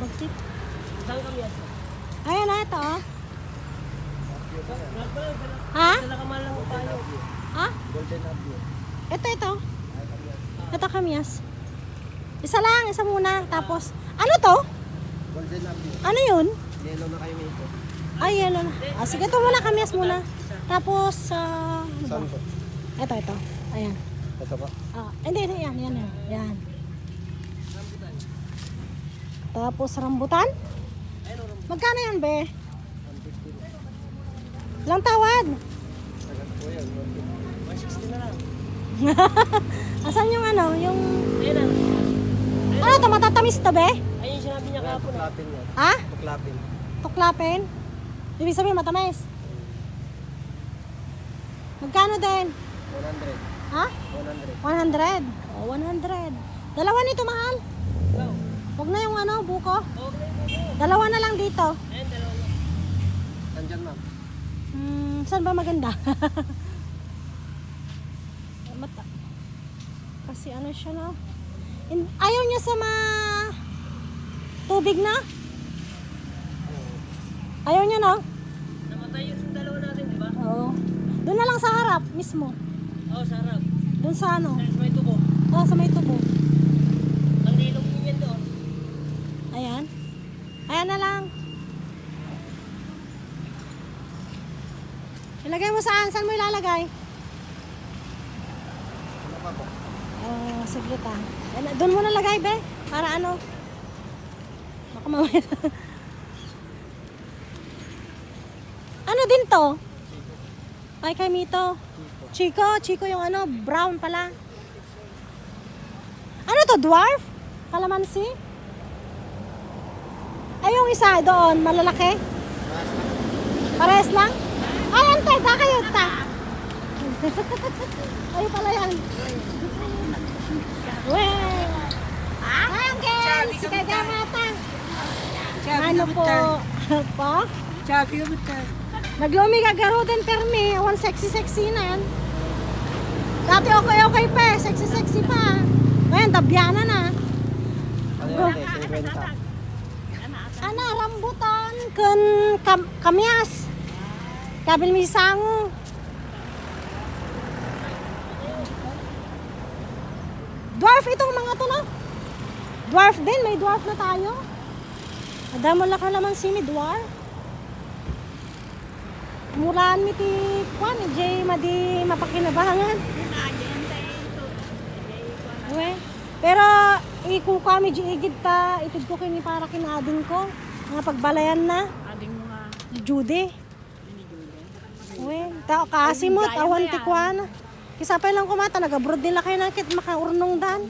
Yan? Ayan na ito oh. Ha? Ha? Ito, ito. Ito kamyas. Isa lang, isa muna. Tapos, ano to? Golden Abyo. Ano yun? Yellow na kayo nito. Ay, yellow na. Ah, sige, ito muna kamyas muna. Tapos, ba? Saan po? Ito, ito. Ayan. Ito po. Ah, hindi, hindi, yan, yan, yan. yan. Tapos, rambutan. Magkano yan, be? 150. Lang tawad. Sagat po yan. 160 na lang. Asan yung ano, yung... Ano to, matatamis to, be? Ayun yung sinabi niya kahapon. ah. Tuklapin yan. Ha? Tuklapin. Tuklapin? Ibig sabihin, matamis. Magkano din? 100. Ha? 100. 100. Oh, 100. Dalawa nito, mahal. Ikaw. Huwag na yung ano, buko. Okay po. Dalawa na lang dito. Ayun, dalawa na. Nandyan ma'am. Hmm, saan ba maganda? Mata. Kasi ano siya na. In- ayaw niya sa ma tubig na. Ayaw niya no? Namatay yung dalawa natin, di ba? Oo. Doon na lang sa harap mismo. Oo, sarap. Doon sa ano. Sa may tubo. Oh, sa may tubo. Ang lilong niyo yan doon. Ayan. Ayan na lang. Ilagay mo saan? Saan mo ilalagay? Oh, ah. Ayan, Doon mo na lagay, be. Para ano? Baka mamaya. ano din to? Ay, kay Mito. Chico, Chico yung ano, brown pala. Ano to, dwarf? Kalamansi? Ay, yung isa doon, malalaki? Pares lang? Ay, ante, da kayo, ta. Ay, pala yan. Well, ah, Uncle, si Kagamata. Ano po? po? Chagi yung. Naglumi ka garo din permi. Awan sexy-sexy na yan. Dati okay-okay pa eh. Sexy-sexy pa. Ngayon, dabyana na. Ano yan? 50. Ana, rambutan. Kun kam kamyas. Kabil mi sango. Dwarf itong mga to no? Dwarf din, may dwarf na tayo. Adamo la ka naman si mi dwarf. Muraan mi ti kwan, jay madi mapakinabangan. Uwe. Pero iku kami di igid ta, itid ko kini para kinadin ko. Nga pagbalayan na. Ading mga Judy. Uwe, tao kasi mo, tawan ti kwan. Kisapay lang kumata, nag-abroad nila kayo nakit makaurnong dan.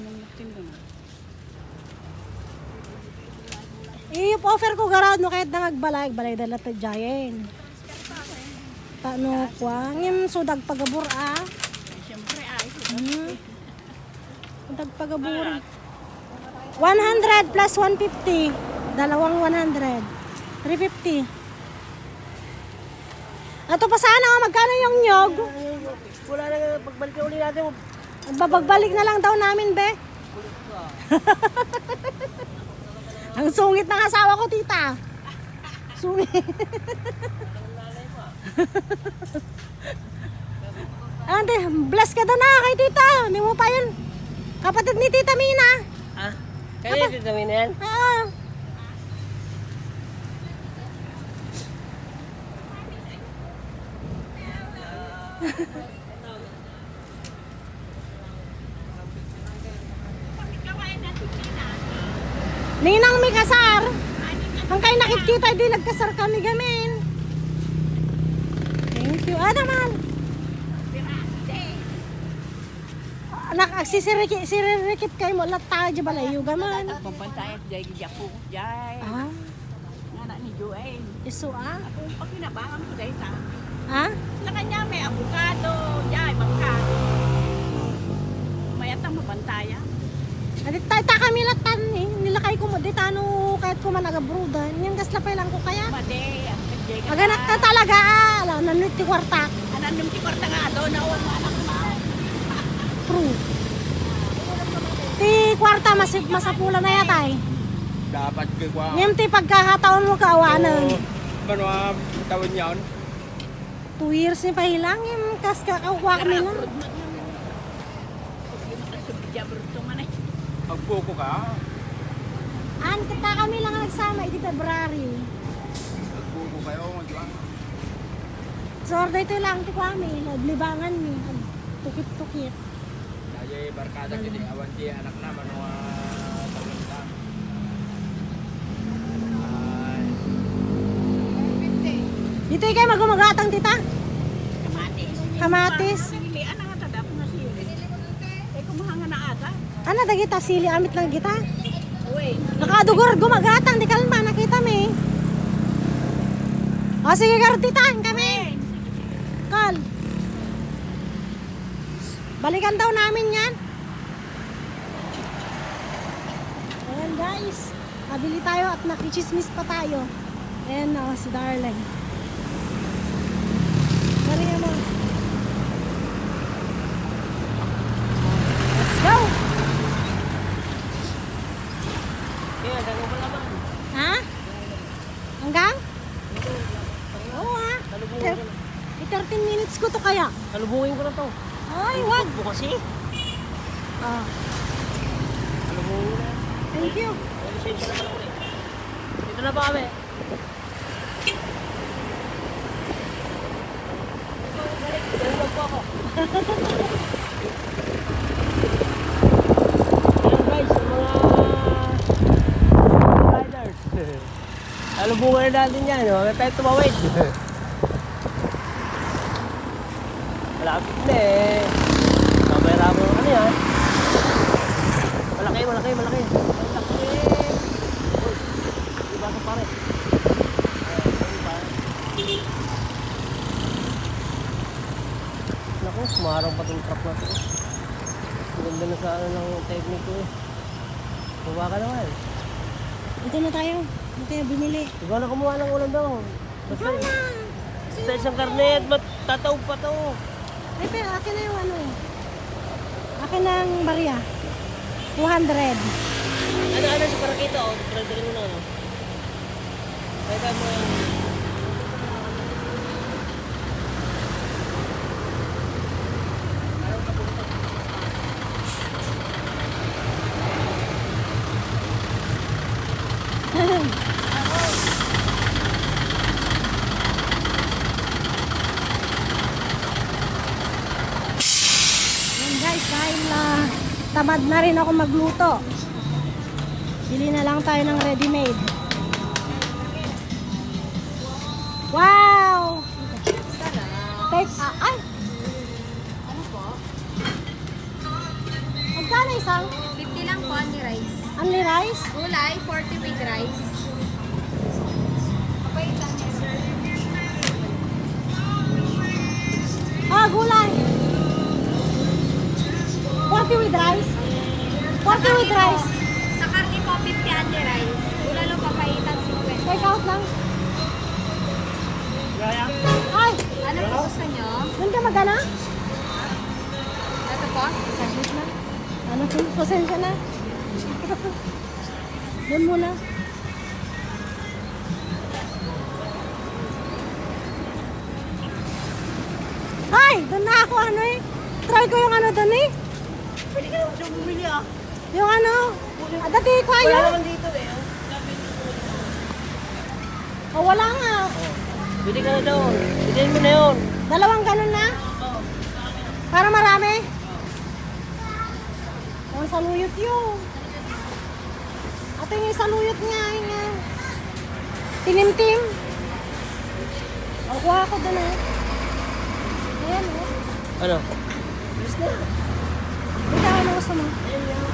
Iyup offer ko garad no kahit nangagbalay, balay dala ta jayen. Tano kwa, ngim sudag pagabur ah. Siyempre ay. Hmm. Sudag pagabur. 100 plus 150. Dalawang 100. 350. Ato pa sana, oh, magkano yung nyog? Wala na pagbalik na uli natin. Magbabagbalik na lang daw namin, be. Ang sungit ng asawa ko, tita. Sungit. Ante, bless ka daw na kay tita. Hindi mo pa yun. Kapatid ni tita Mina. Ha? Kaya yung dami na yan? Oo. Ninang may kasar. Ang kayo nakikita, di nagkasar kami gamin. Thank you. Ah, naman. Anak, si Sirikip, kayo mo, lata, di balayo gaman. Pagbantayan jay gijapo jay. Ah, Anak ni Joel. iso ah. Ako pakinabangan ko dahil sa Ha? sa kanya may avocado, jay bangka. Mayatang mabantayan. Adi tayo ta kami latan eh. Nilakay ko mo di tano kahit ko man agabrudan. Yung gaslapay lang ko kaya. Made, ang. Aganak ka talaga ah. Alam, nanit ti kwarta. Anan yung tikorta nga do na wala True. Ti kwarta mas masapula na yata eh. Dapat ko kwa. Ngayon ti pagkakataon mo kaawanan. Manwa tawon yon. Two years ni pahilang yung kas kakawa kami eh. Pagbuko ka. An, kita kami lang nagsama, iti February. Pagbuko kayo. Magdiwang. So, order ito lang ti kami, naglibangan mi. Tukit-tukit. Daya barkada kini awan di anak na manwa tawon ka. Ay. Dito ikay magumagatang tita. Kamatis. Kamatis. Sili, ano nga tadap na sili? Eh, kumahanga na ata. Ano dagita sili amit lang kita. Nakadugor gumagatang di kalma nakita mi. O sige tita, kami. Balikan daw namin yan. Ayan guys. Nabili tayo at nakichismis pa tayo. Ayan na si Darling. Galingan mo. Let's go! Kaya, dagang malaman. Ha? Hanggang? Oo ha. Salubungin ko na. Eh, 13 minutes ko to kaya. Salubungin ko na to. Ay, wag. Bu kasi. Ah, ko na. thank you. May lisensya naman ako eh. Dito na ba kami? Dito po ako. Ayan guys, yung mga riders. Salubungan na natin yan. oh. Huwag tayo tumawid. Malapit na eh. Kamera mo ano yan. Malaki, malaki, malaki. Uy, Diba sa pare? Naku, sumarang pa itong truck na to. Ang ganda na sa ano ng technique ko eh. Baba ka naman. Dito na tayo. Dito tayo binili. Ikaw na kumuha ng ulam daw. Basta, basta isang karnet, matataw pa to. Ay, pero akin na yung ano. Akin na ang barya. 200. Ano, ano si Parakito? Oh, Trending mo na. ano? Pwede mo yung... Yan guys, dahil na tamad na rin ako magluto. Bili na lang tayo ng ready-made. Wow! Take, ah, ay! Ano po? Magkano isang 50 lang po ang rice. only rice? Gulay, 40 with rice. Kapait lang yan, sir. Ah, gulay. 40 with rice? 40 with rice. Sa karne po, 50 ang rice. Bulalo papaitan, 50. Take out lang. Ay, Ano po gusto nyo? doon ka magana? Ito po? Saglit na. Ano po, pasensya na. doon muna. Ay, doon na ako ano eh. Try ko yung ano doon eh. Pwede ka siyang bumili ah. Yung ano. Dati ko Wala ayo. naman dito eh. oh. Oh, wala nga. Pwede ka na doon. Pwede mo na yun. Dalawang ganun na. Para marami. Ang saluyot yun. Ate yung saluyot nga. Yung, uh, tinimtim. O, kuha ko doon eh. Ayan oh. Ano? Bilis na. Ikaw, ano gusto mo? Ayan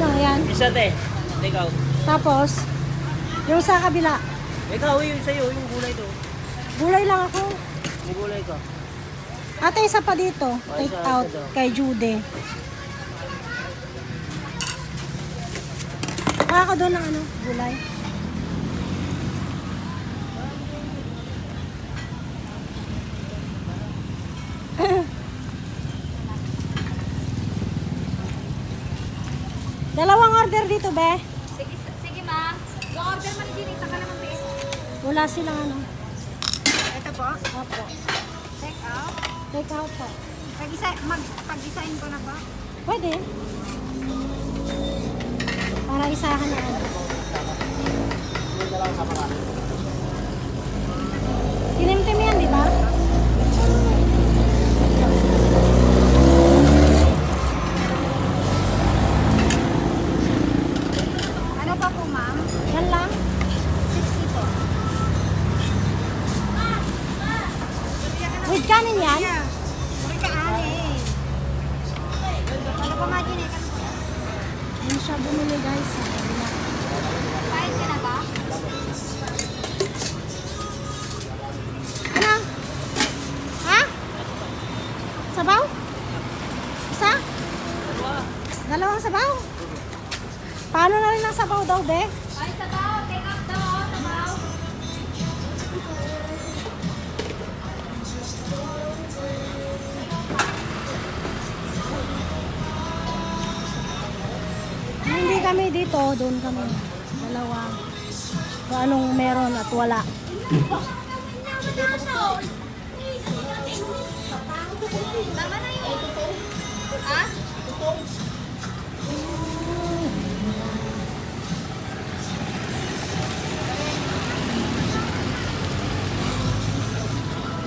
o, ayan. Isa te. Out. Tapos, yung sa kabila. Ikaw, yung sa'yo, yung gulay to. Gulay lang ako. Yung gulay ko. Ate, isa pa dito. Ay, Take isa- out isa daw. kay Jude. Baka ako doon ng ano, gulay. Dalawang order dito, be. Sige, sige ma'am. Go-order man din. Taka naman ba Wala silang ano. Ito po. Opo. Take out. Take out po. Pag-isa, mag, pag-design ko na ba? Pwede. Para isahan na ano. Tinimtim yan, di ba? Daw, be? Ay, sabaw. Take out daw. oh, Sabaw. Hindi kami dito, doon kami. Dalawa. Kung anong meron at wala. Tama na yun. Ha?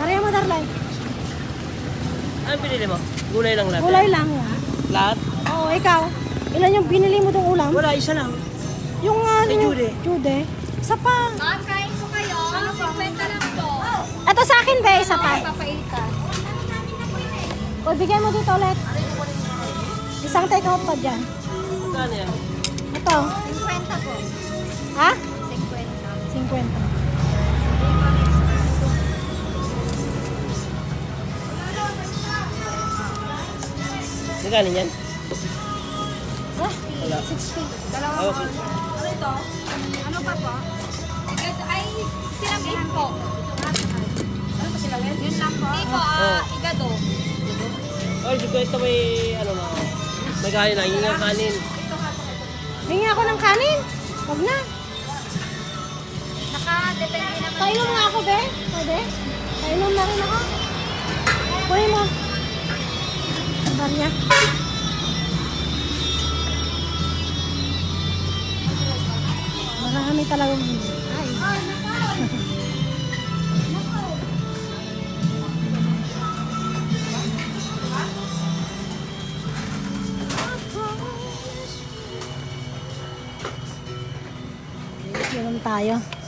Maria mo, Darlay. Ano pinili mo? Gulay lang lahat. Gulay lang yan. Lahat? Oo, ikaw. Ilan yung binili mo dong ulam? Wala, isa lang. Yung ano? Kay Jude. Jude. Isa pa. Ma'am, kain ko kayo. 50 lang to. Ito sa akin, be. Isa pa. Papaitan. O, bigay mo dito ulit. Isang take out pa dyan. Saan yan? Ito. 50 po. Ha? 50. 50. Nagkanin yan? Wala. 60. Dalawa po. okay. Ano ito? Ano pa po? Ito ay sinabit po. Ano pa sila Yun lang po. Hindi po, ah, igado. Ay, di ko ito may, ano na, may kanin na, yun yung kanin. Hingi ako ng kanin. Huwag na. Naka-depende naman. Painom nga ako, be. Pwede? Painom na rin ako. Kunin mo. Barya. Marami talagang Ay. Inom tayo.